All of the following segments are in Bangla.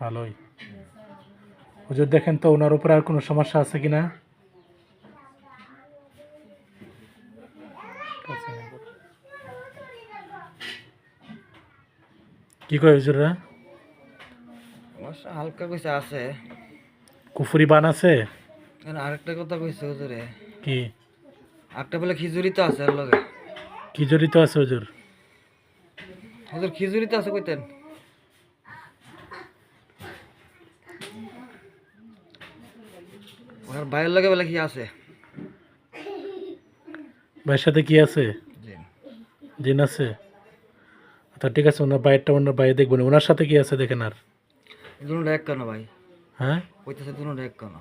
ভালোই। হুজুর দেখেন তো ওনার উপরে আর কোনো সমস্যা আছে কিনা? কি কয় হুজুররা? হালকা কইছে আছে। কুফুরি বান আছে? আরেকটা কথা কইছে হুজুরে। কি? আরেকটা বলে খিচুড়ি তো আছে এর লগে। কি জড়িত আছে হুজুর। হুজুর খিচুড়ি তো আছে কইতেন। ওনার বাইরের লগে বলে কি আছে? ভাইয়ের সাথে কি আছে? জিন আছে? আচ্ছা ঠিক আছে ওনার বাইরটা ওনার বাইরে দেখব না। ওনার সাথে কি আছে দেখেন আর? দুটো এক কেন ভাই? হ্যাঁ? কইতেছে দুটো এক কেন?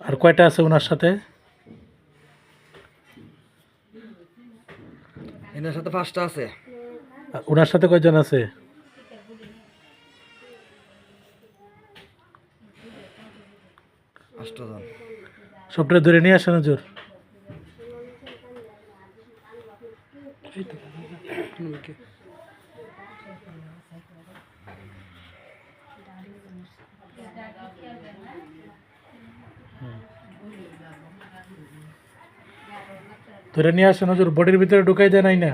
আর কয়টা আছে ওনার সাথে? এনার সাথে পাঁচটা আছে। ওনার সাথে কয়জন আছে? পাঁচটা জন সবটা ধরে নিয়ে আসেন হুজুর। ধরে নিয়ে আসেন হুজুর, বডির ভিতরে ঢুকাই দেয় নাই না।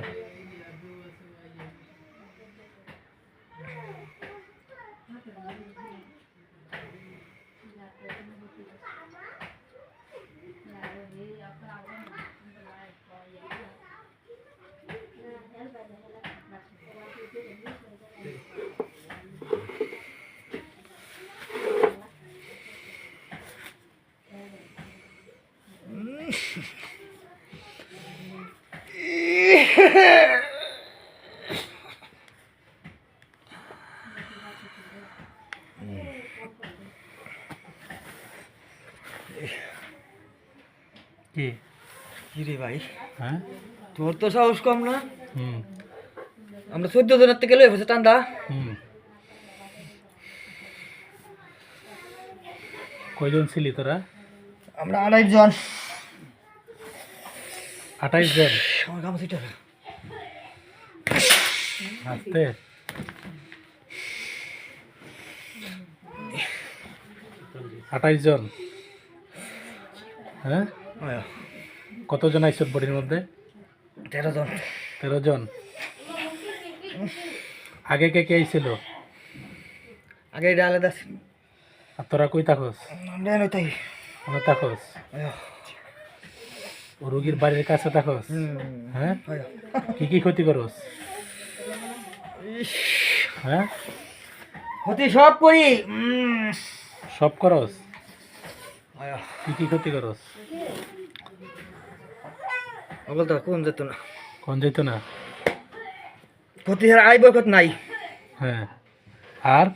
কি কি রে ভাই হ্যাঁ তোর তো সাহস কম না হুম আমরা চোদ্দ জনের থেকে লয়ে ফেছে টান্ডা হুম কয়জন ছিলি তোরা আমরা আড়াই জন আঠাইশ জন আমার গামছিটা আসতে আঠাইশ জন। হ্যাঁ? কতজন আইসত বডির মধ্যে? তেরো জন। তেরো জন। আগে কে কে আইছিল? আগে এটা আলাদা আর তোরা কই থাকস? আমরা থাকস? রুগীর বাড়ির কাছে থাকস? হ্যাঁ। কি কি ক্ষতি করস? হ্যাঁ? হতে সব করি। সব করস? কি কি ক্ষতি করস? ওগুলো কোন যেত না? কোন যেত না? ক্ষতি হার আই বয়কত নাই। হ্যাঁ। আর?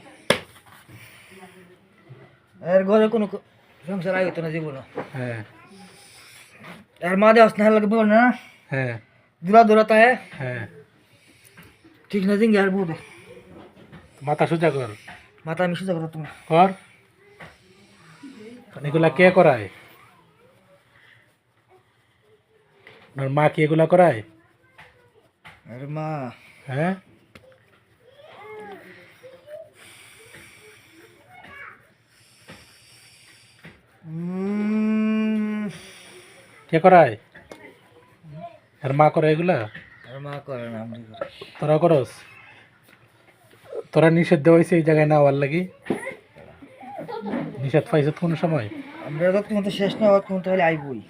এর ঘরে কোনো সংসার আই হতো না জীবন। হ্যাঁ। এর মা দেওয়া স্নেহ লাগে বল না? হ্যাঁ। দূরা দূরা তাহে হ্যাঁ। ঠিক না জিঙ্গে আর বুঝে মাথা সোজা কর। মাথা আমি সুযোগ করো তুমি কর। এগুলা কে করায়? ওনার মা কি এগুলা করায়? আরে মা। হ্যাঁ? কে করায়? আর মা করে এগুলা? তোরা করস? তোরা নিষেধ দেওয়া হয়েছে এই জায়গায় না হওয়ার লাগি? নিষেধ পাইছ কোন সময়? আমরা যত মতো শেষ না হওয়ার কোন তাহলে আইবই।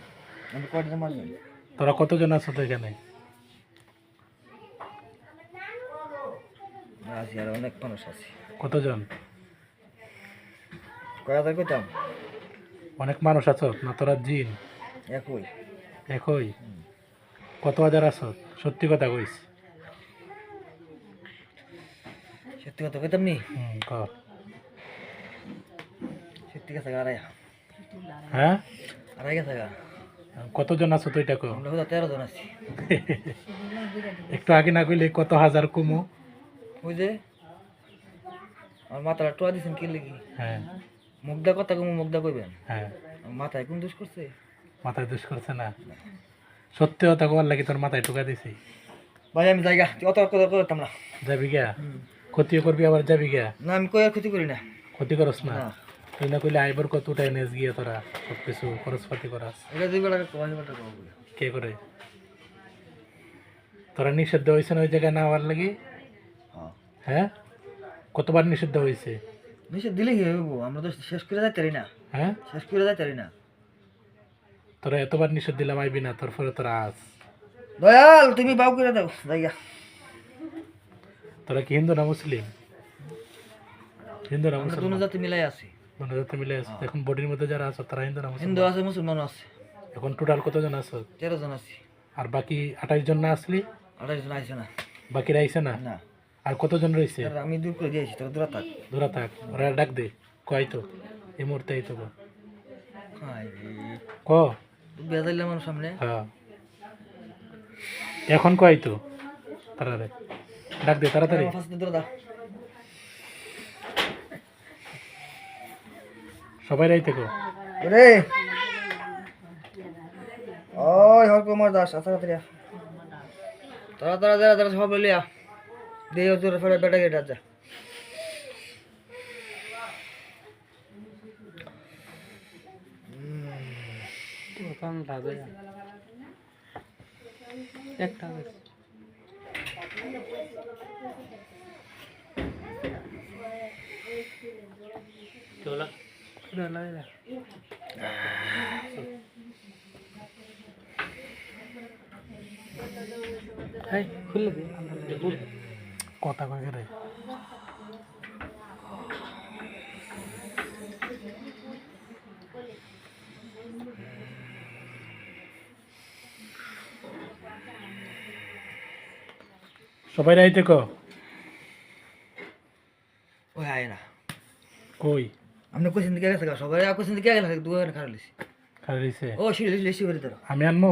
আমি কয়টা মারবেন তোরা কতজন আছো তো এখানে? আছি আর অনেক মানুষ আছে। কতজন? কয় কইতাম? অনেক মানুষ আছো না তোরা জিন? একই। একই? কত হাজার আছো? সত্যি কথা কইস। সত্যি কথা কইতাম নি? সত্যি কথা হ্যাঁ? আড়াই গেছে গা কতজন আছো তো এটা কো আমরা তেরো জন আছি। একটু আগে না কইলে কত হাজার কমু? ওই যে আমার মাথাটা টোয়া দিছেন কি লেগে? হ্যাঁ। মুগ্ধা কথা কম মুগ্ধা কইবেন? হ্যাঁ। মাথায় কোন দোষ করছে? মাথায় দোষ করছে না। সত্যি কথা কবার লাগি তোর মাথায় ঢুকা দিছি। ভাই আমি জায়গা অত করতাম না। যাবি গা ক্ষতিও করবি আবার যাবি গা না আমি কই আর ক্ষতি করি না। ক্ষতি করস না? তুই না কইলে আইবার কত উঠাই নেস গিয়ে তোরা সব কিছু খরচপাতি করাস। এটা দুই বেলা কমাই বেলা কে করে? তোরা নিষিদ্ধ হয়েছে না ওই জায়গায় না হওয়ার লাগি? হ্যাঁ। হ্যাঁ? কতবার নিষিদ্ধ হয়েছে নিশ্চয় দিলে কি হইব আমরা তো শেষ করে যাইতে পারি না। হ্যাঁ? শেষ করে যাইতে পারি না। তোরা এতবার নিষেধ দিলাম আইবি না তোর ফলে তোরা আস। দয়াল তুমি বাউ করে দাও জায়গা তোরা কি হিন্দু না মুসলিম? হিন্দু না মুসলিম দুনো জাতি মিলাই আছি। মানে যাতে মিলাই আছে। এখন বডির মধ্যে যারা আছো তারা হিন্দু না মুসলিম হিন্দু আছে মুসলমান আছে। এখন টোটাল কতজন আছো? তেরো জন আছি। আর বাকি আঠাইশ জন না আসলি? আঠাশ জন আইছে না। বাকি আইছে না? না। আর কতজন রয়েছে আমি দূর করে দিয়েছি তোরা দূরা থাক। ধরা থাক। ওরা ডাক দে কয় তো? এই মুহূর্তে আইতো গো। হাই ক? বেজাইলে আমার সামনে। হ্যাঁ। এখন কয় তো? তাড়াতাড়ি। ডাক দে তাড়াতাড়ি। দাও সবাই রাইতে গো রে ওই হর কুমার দাস তাড়াতাড়ি যারা যারা সব লিয়া দিয়ে তোর ফেলে বেটা গেটা যা কথা কয় রে সবাই রাইতে ক? ওই আয় না। কই? আমরা কোচিন দিকে গেছে সবাই কোচিন দিকে গেছে দু হাজার খারাপ লিছি। ও সিঁড়ি লিসি করে তোর আমি আনব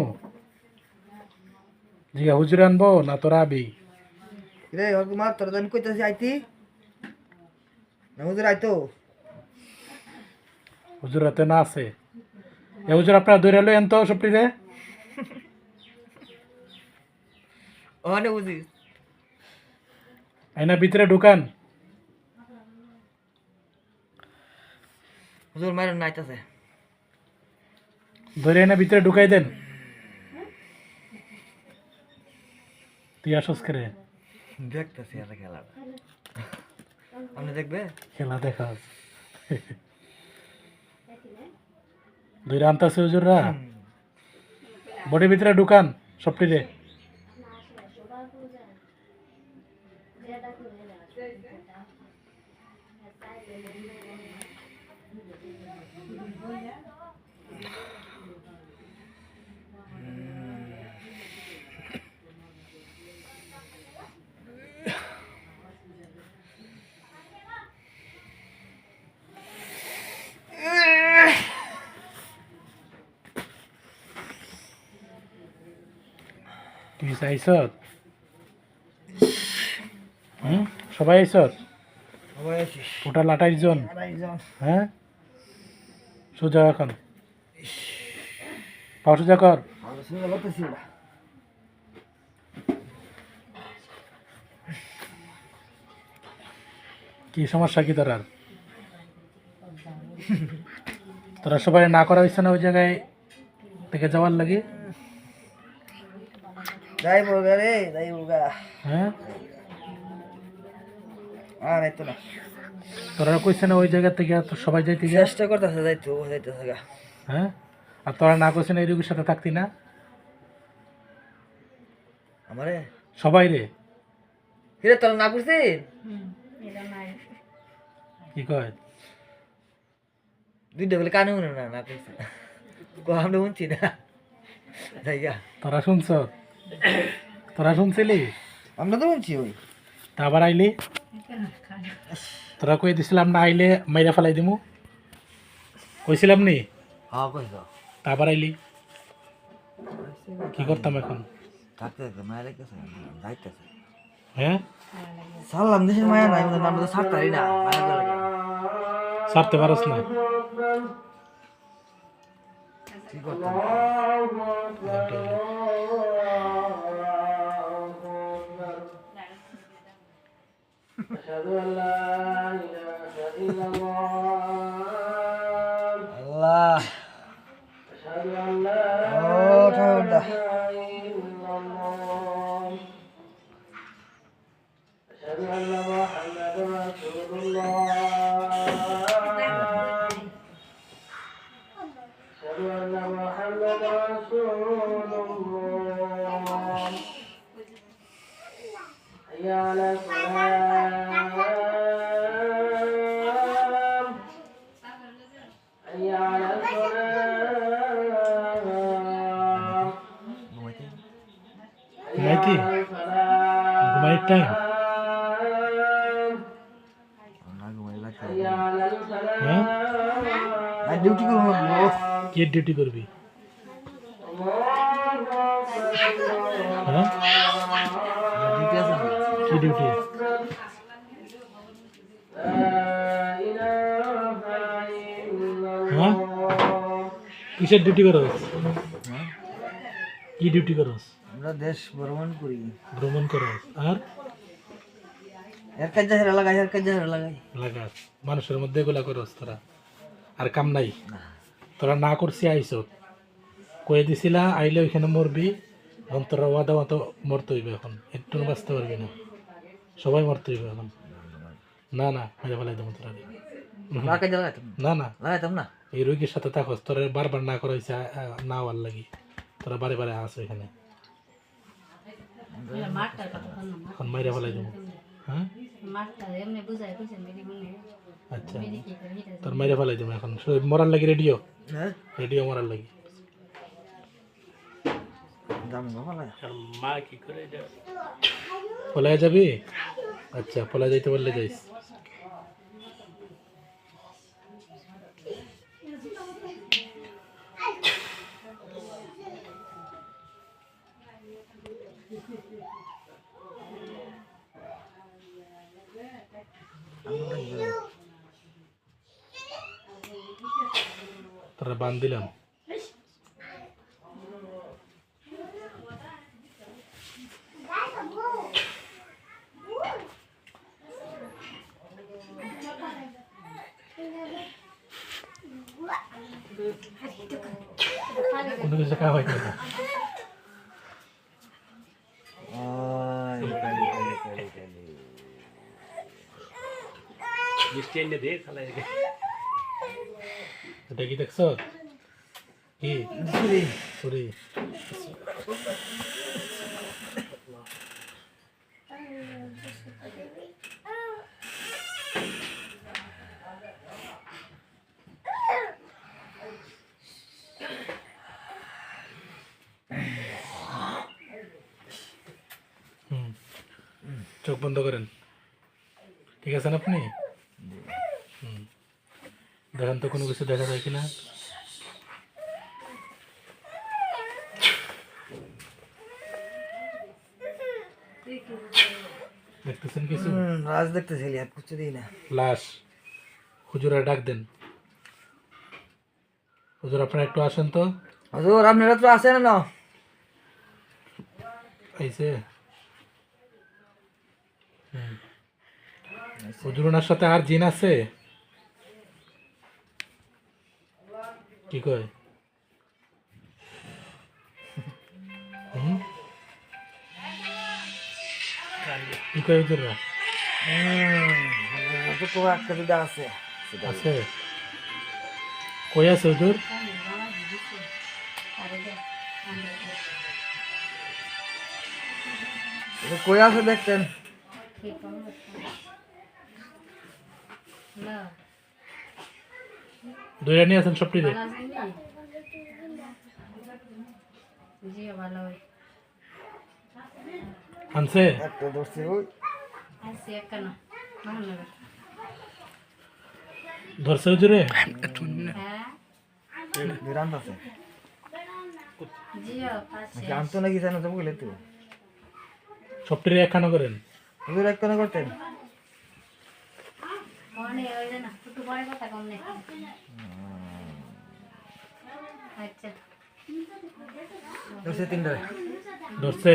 জিগা হুজুর আনব না তোরা আবি? রে হর কুমার তোর আমি কইতাছি আইতি? না হুজুর আইতো। হুজুর রাতে না আছে। এ হুজুর আপনার দৌড়ে লো এন তো সবটি রে? ওখানে বুঝিস। আইনা ভিতরে ঢুকান। হুজুর মায়ের নাইতাছে। ধরে এনে ভিতরে ঢুকাই দেন। তুই আসস করে দেখতেছি আর খেলা। আপনি দেখবে? খেলা দেখা ধরে আনতাছে হুজুররা। বডির ভিতরে ঢুকান সবটি রে হুম? সবাই আছিস টোটাল আঠাইশ জন। হ্যাঁ? সোজা এখন। পাও সোজা কর। কি সমস্যা কি তোর আর তোরা সবাই না করা হয়েছে না ওই জায়গায় থেকে যাওয়ার লাগে? যাই বলগা রে যাই বলগা হ্যাঁ? আর এই তো না। তোরা কইছে না ওই জায়গা থেকে তো সবাই যাইতে গিয়ে? চেষ্টা করতেছে যাইতো ও যাইতেছে গা। হ্যাঁ? আর তোরা না কইছে না রোগীর সাথে থাকতি না? আমারে? সবাই রে? হিরে তোর না করছিস কি কয়? দুইটা বলে কানে না না করছে কো আমরা শুনছি না। জায়গা তোরা শুনছ? তোরা শুনছিলি? আমরা তো শুনছি ওই। তা আবার আইলি? তোরা কই দিছিলাম না আইলে মাইরা ফেলাই দিমু? কইছিলাম নি? হ্যাঁ কইস তা আবার আইলি? কি করতাম এখন? থাকতে মায়া লাগতেছে যাইতেছে। হ্যাঁ? সালাম দেশের মায়া নাই আমরা তো ছাড়তারি না মায়া লাগে। সারতে পারস না। ঠিক করতাম? أشهد أن لا إله إلا الله الله ঘুমাইতি ঘুমাই টাইম হ্যাঁ? ডিউটি করব। কি ডিউটি করবি? হ্যাঁ? ডিউটি আছে কি ডিউটি হ্যাঁ? কিসের ডিউটি করস কি ডিউটি করস? আমরা দেশ ভ্রমণ করি। ভ্রমণ করস। আর? এর কাজ যাহেরা লাগাই এর কাজ যাহেরা লাগাই। লাগাস। মানুষের মধ্যে এগুলা করস তোরা। আর কাম নাই। তোরা না করছি আইস। কয়ে দিছিলা আইলে ওইখানে মরবি। এখন তোরা ওয়াদা মতো মরতে হইবে এখন। একটু বাঁচতে পারবি না। সবাই মরতে হইবে এখন। না না মেরে ফেলাই দেবো তোরা। না না না। লাগাইতাম না। এই রোগীর সাথে থাকস তোরা বারবার না করা হয়েছে না হওয়ার লাগি। তোরা বারে বারে আসো এখানে। এখন মাইরে ফেলাই দেবো। হ্যাঁ? আচ্ছা। তোর মাইরে ফেলাই দেবো এখন। মরার লাগি রেডিও? হ্যাঁ? রেডিও মরার লাগি। দাম মা কি করে পলায় যাবি? আচ্ছা পলায় যাইতে বললে যাইস। তোরা বান দিলাম কোনো কিছু খাওয়া হয় না মিষ্টি এনে দে খালাই এটা কি দেখছ কি সুরি সরি হুম চোখ বন্ধ করেন ঠিক আছেন আপনি হুম দেখেন তো কোনো কিছু দেখা যায় কিনা। দেখতেছেন কিছু? রাজ দেখতেছিলি আর কিছু দিই না। লাশ। হুজুরা ডাক দেন। হুজুর আপনারা একটু আসেন তো। হজুর আপনারা তো আসেন না। আইসে। হুজুর ওনার সাথে আর জিন আছে? কি কয়? কি কয় হুজুররা হুম তো কোয়া একটা দুটা আছে। আছে কই আছে এটা কই আছে দেখতেন? না। দইরা নিয়ে আছেন সবটি ভালো আছেন জি ভালো আনছে? একটা ধরছি ওই। একখানা হ্যাঁ। বিরান্ত আছে জিও জানতো নাকি জানো তো বলে তো। সবটিরে একখানা করেন? হুজুর এক কেন করতেন মনে ওই যে না একটু পরে কথা কম নেই আচ্ছা ধরছে তিনটা ধরছে।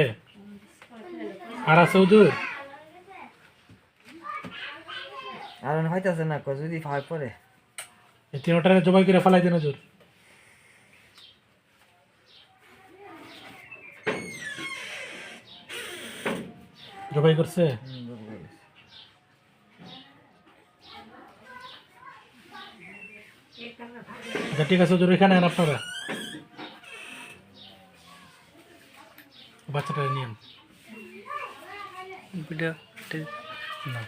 আর হইতেছে না কয় যদি পরে এই তিনটারে জবাই করে ফেলাই দিন জোর জবাই করছে? আচ্ছা ঠিক আছে জোর এখানে আন আপনারা। বাচ্চাটা নিয়ে না।